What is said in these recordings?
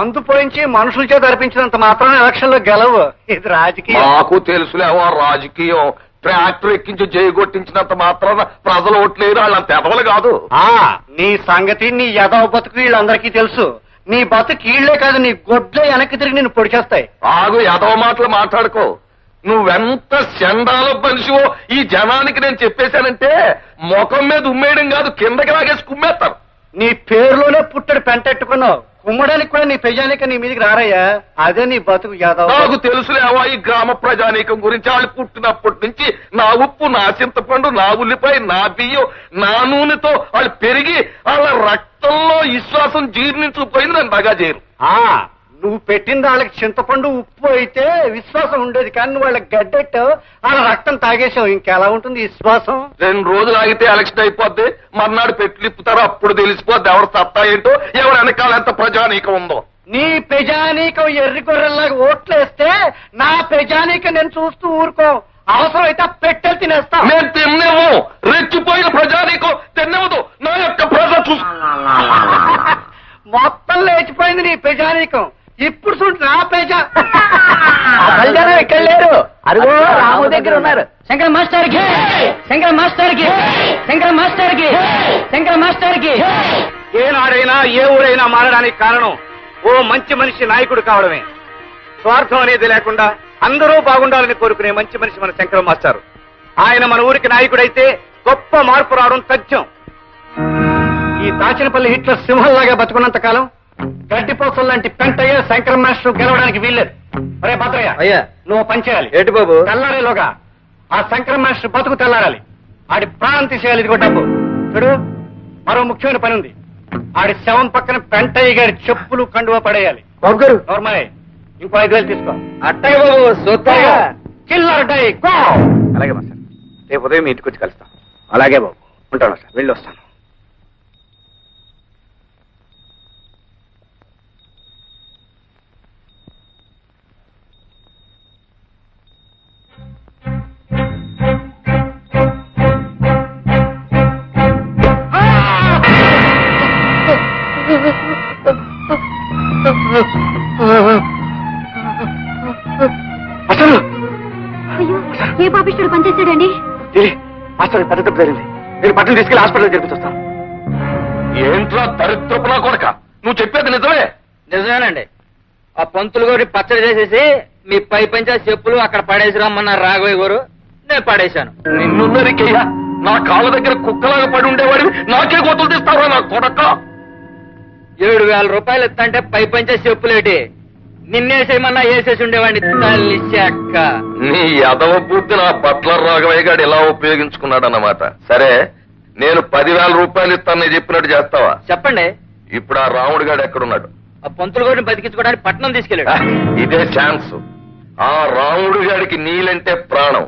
మందు పోయించి మనుషుల చేత అర్పించినంత మాత్రం ఎలక్షన్లో గెలవు. ఇది రాజకీయం. నాకు తెలుసులేవో రాజకీయం. ట్రాక్టర్ ఎక్కించి జయగొట్టించినంత మాత్రాన ప్రజలు ఓట్లేరు వాళ్ళంత ఎదవలు కాదు. ఆ నీ సంగతి నీ యదవ బతుకు వీళ్ళందరికీ తెలుసు. నీ బతుకు ఈళ్ళే కాదు నీ గొడ్లే వెనక్కి తిరిగి నిన్ను పొడిచేస్తాయి ఆగు ఎదవ మాటలు మాట్లాడుకో. నువ్వెంత చండాల మనిషివో ఈ జనానికి నేను చెప్పేశానంటే ముఖం మీద ఉమ్మేయడం కాదు కిందకి లాగేసి కుమ్మేస్తారు. నీ పేరులోనే పుట్టడు పెంటెట్టుకున్నావు. కుమ్మడానికి కూడా నీ పెజానిక నీ మీదకి రారయ్యా. అదే నీ బతుకు యాదవ్. నాకు తెలుసులేవా ఈ గ్రామ ప్రజానీకం గురించి వాళ్ళు పుట్టినప్పటి నుంచి నా ఉప్పు నా చింతపండు నా ఉల్లిపాయ నా బియ్యం నా నూనెతో వాళ్ళు పెరిగి వాళ్ళ రక్తంలో విశ్వాసం జీర్ణించుకుపోయింది నన్ను బాగా చేయరు. ఆ నువ్వు పెట్టిన వాళ్ళకి చింతపండు ఉప్పు అయితే విశ్వాసం ఉండేది. కానీ నువ్వు వాళ్ళకి గడ్డెట్టు వాళ్ళ రక్తం తాగేసావు. ఇంకెలా ఉంటుంది విశ్వాసం? రెండు రోజులు ఆగితే ఎలక్షన్ అయిపోద్ది. మర్నాడు పెట్లిప్పుతారో అప్పుడు తెలిసిపోద్ది ఎవరు సత్తా ఏంటో ఎవరు వెనకాల ఎంత ప్రజానీకం ఉందో. నీ ప్రజానీకం ఎర్రి గొర్రెల్లాగా ఓట్లేస్తే నా ప్రజానీకం నేను చూస్తూ ఊరుకో. అవసరం అయితే పెట్టెలు తినేస్తా. నేను తిన్నేమో రెచ్చిపోయిన ప్రజానీకం తిన్నవదు నా యొక్క ప్రజ చూసు మొత్తం లేచిపోయింది నీ ప్రజానీకం ఇప్పుడు చూడు నా ప్రజ కళ్యాణం ఇక్కడ లేరు అదిగో రాము దగ్గర ఉన్నారు. శంకర మాస్టర్కి శంకర మాస్టర్కి శంకర మాస్టర్కి శంకర మాస్టర్కి ఏనాడైనా ఏ ఊరైనా మారడానికి కారణం ఓ మంచి మనిషి నాయకుడు కావడమే. స్వార్థం అనేది లేకుండా అందరూ బాగుండాలని కోరుకునే మంచి మనిషి మన శంకరం మాస్టారు. ఆయన మన ఊరికి నాయకుడైతే గొప్ప మార్పు రావడం తథ్యం. ఈ దాచినపల్లి హిట్లర్ సింహంలాగా బతుకున్నంత కాలం గడ్డిపోసల లాంటి పెంటయ్య శంకరం మాస్టర్ గెలవడానికి వీల్లేదు. అరే భద్రయ్య అయ్యా. నువ్వు పనిచేయాలి ఏంటి బాబు? తెల్లారేలోగా ఆ శంకరం మాస్టర్ బతుకు తెల్లారాలి. ఆడి ప్రాణం తీసేయాలి ఇదిగో డబ్బు. చూడు మరో ముఖ్యమైన పని ఉంది. ఆడి శవం పక్కన పెంటయ్య గారి చెప్పులు కండువ పడేయాలి. బాబు గారు ఇంకో ఐదు వేలు తీసుకో. అట్టగే బాబు సూత్రంగా. కిల్లర్ డై గో. అలాగే మాస్టర్. రేపు ఉదయం మీ ఇంటికి వచ్చి కలుస్తాం. అలాగే బాబు. ఉంటాను సార్ వెళ్ళి వస్తాను. ఏ పాపిష్టుడు పనిచేశాడండి మాస్టర్ పెద్ద తప్పు జరిగింది. నేను బట్టలు తీసుకెళ్ళి హాస్పిటల్ జరిపి వస్తాను ఏంట్రా దరిద్రపునా కొడక? నువ్వు చెప్పేది నిజమే. నిజమేనండి. ఆ పంతులు గారి పచ్చడి చేసేసి మీ పై పంచా చెప్పులు అక్కడ పడేసి రమ్మన్నారు రాఘవయ్య గారు నేను పడేశాను. నిన్ను నరికేయ్యా నా కాళ్ళ దగ్గర కుక్కలాగా పడి ఉండేవాడివి నాకే గోతులు తీస్తావా నా కొడక? ఏడు వేల రూపాయలు ఇస్తంటే పై పంచా చెప్పులేటి? నిన్నేసేయమన్నా వేసేసి ఉండేవాడిని తల్లి చెక్క. నీ యదవ బుద్ధి నా బట్ల రాఘవయ్య గారు ఇలా ఉపయోగించుకున్నాడన్నమాట. సరే నేను పదివేల రూపాయలు ఇస్తాను నేను చెప్పినట్టు చేస్తావా? చెప్పండి. ఇప్పుడు ఆ రాముడు గారు ఎక్కడున్నాడు? ఆ పంతులు గారిని బతికించుకోవడానికి పట్నం తీసుకెళ్ళాడు. ఇదే ఛాన్స్. ఆ రాముడు గారికి నీలంటే ప్రాణం.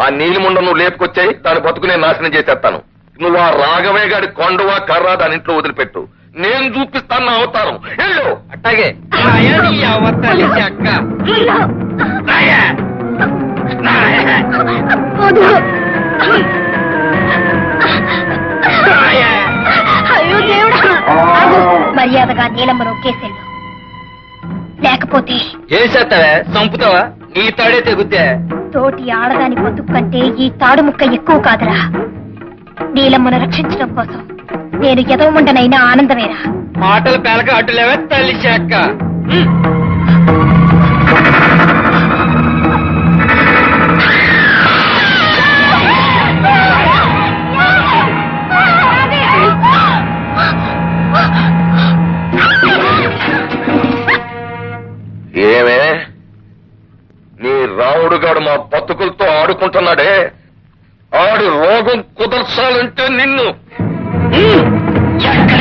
ఆ నీలిముండ నువ్వు లేపుకొచ్చాయి దాని బతుకు నేను నాశనం చేసేస్తాను. నువ్వు ఆ రాఘవయ్య గారి కొండవా కర్ర దాని ఇంట్లో వదిలిపెట్టు. నేను చూపిస్తాను నా అవతారం. వెళ్ళు. అట్టాగే. అయ్యో దేవుడా. మర్యాదగా నీలమ్మ నొక్కేసేళ్ళు లేకపోతే ఏం చేస్తావే? చంపుతావా? నీ తాడే తెగుద్దే. తోటి ఆడదాని బతుకు కంటే ఈ తాడు ముక్క ఎక్కువ కాదురా. నీలమ్మను రక్షించడం కోసం నేను ఎదవముండనైనా ఆనందమేరా మాటలు పేలక అడ్డులేవే తల్లి చెక్క. ఏమే? నీ రాముడు గాడు మా బతుకులతో ఆడుకుంటున్నాడే. ఆడి రోగం కుదర్చాలంటే నిన్ను 嗯有人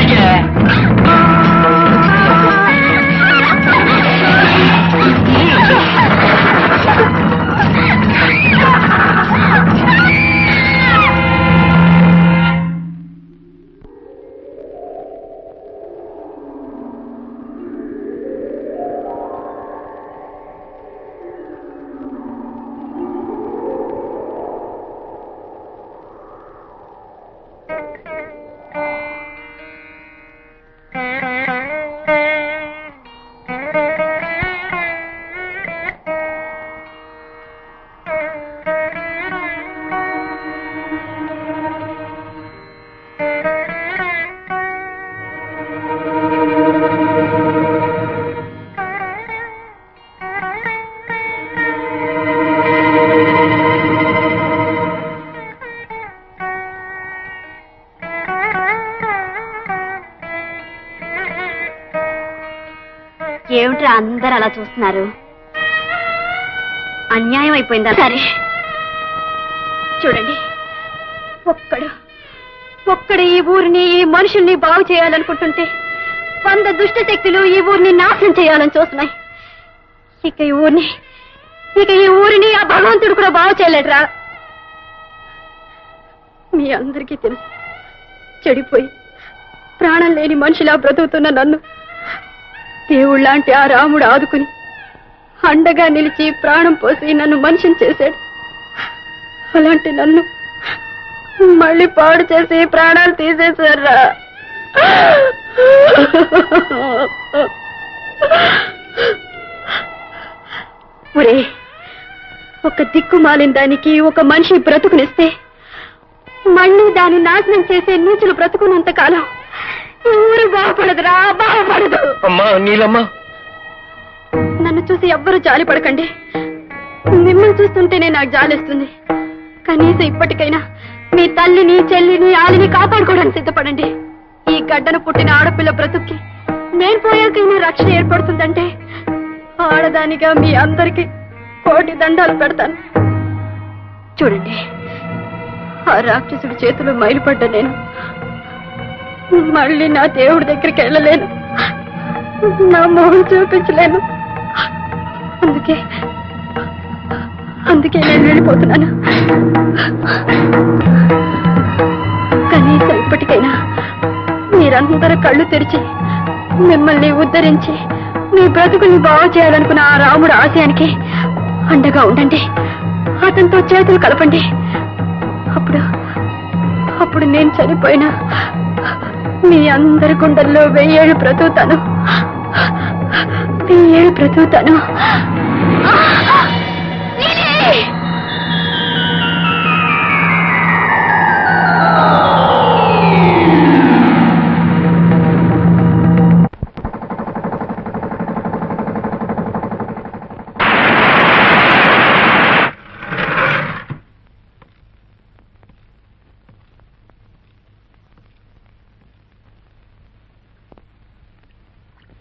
ఏమిట్రా అందరు అలా చూస్తున్నారు? అన్యాయం అయిపోయిందా? సరే. చూడండి. ఒక్కడు ఒక్కడు ఈ ఊరిని ఈ మనుషుల్ని బాగు చేయాలనుకుంటుంటే వంద దుష్ట శక్తులు ఈ ఊరిని నాశనం చేయాలని చూస్తున్నాయి. ఇక ఈ ఊరిని ఇక ఈ ఊరిని ఆ భగవంతుడు కూడా బాగు చేయలేడరా. మీ అందరికీ తెలుసు. చెడిపోయి ప్రాణం లేని మనుషులా బ్రతుకుతున్న నన్ను దేవుళ్ళాంటి ఆ రాముడు ఆదుకుని అండగా నిలిచి ప్రాణం పోసి నన్ను మనిషిని చేశాడు. అలాంటి నన్ను మళ్ళీ పాడు చేసి ప్రాణాలు తీసేశారా ఒరే ఒక దిక్కు మాలిన దానికి ఒక మనిషి బ్రతుకునిస్తే మళ్ళీ దాన్ని నాశనం చేసే నీచులు బ్రతుకున్నంత కాలం ఊరు బాగుపడదురా? బాగుపడదు. అమ్మా నీలమ్మా. నన్ను చూసి ఎవ్వరూ జాలి పడకండి. మిమ్మల్ని చూస్తుంటేనే నాకు జాలిస్తుంది కనీసం ఇప్పటికైనా మీ తల్లిని చెల్లిని ఆలిని కాపాడుకోవడానికి సిద్ధపడండి. ఈ గడ్డను పుట్టిన ఆడపిల్ల బ్రతుక్కి నేను పోయాకైనా రక్షణ ఏర్పడుతుందంటే ఆడదానిగా మీ అందరికి కోటి దండాలు పెడతాను. చూడండి ఆ రాక్షసుడి చేతిలో మైలుపడ్డ నేను. మళ్ళీ నా దేవుడి దగ్గరికి వెళ్ళలేను. నా మొహం చూపించలేను. అందుకే అందుకే నేను వెళ్ళిపోతున్నాను. కనీసం ఇప్పటికైనా మీరందరూ కళ్ళు తెరిచి మిమ్మల్ని ఉద్ధరించి మీ బ్రతుకుని బాగు చేయాలనుకున్న ఆ రాముడు ఆశయానికి అండగా ఉండండి. అతనితో చేతులు కలపండి. అప్పుడు అప్పుడు నేను చనిపోయినా మీ అందరి గుండెల్లో వెయ్యేళ్ళు బ్రతుకుతాను. ప్రతి ఏడు బ్రతుకుతాను.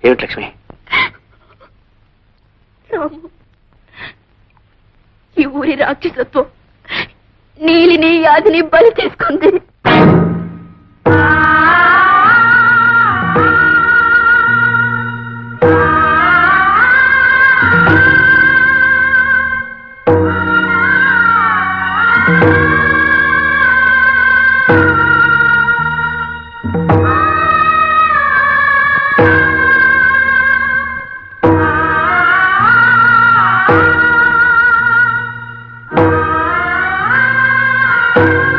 ఏమిటి లక్ష్మి? ఈ ఊరి రాక్షసత్వం నీలిని యాదిని బలి చేసుకుంది. Thank you.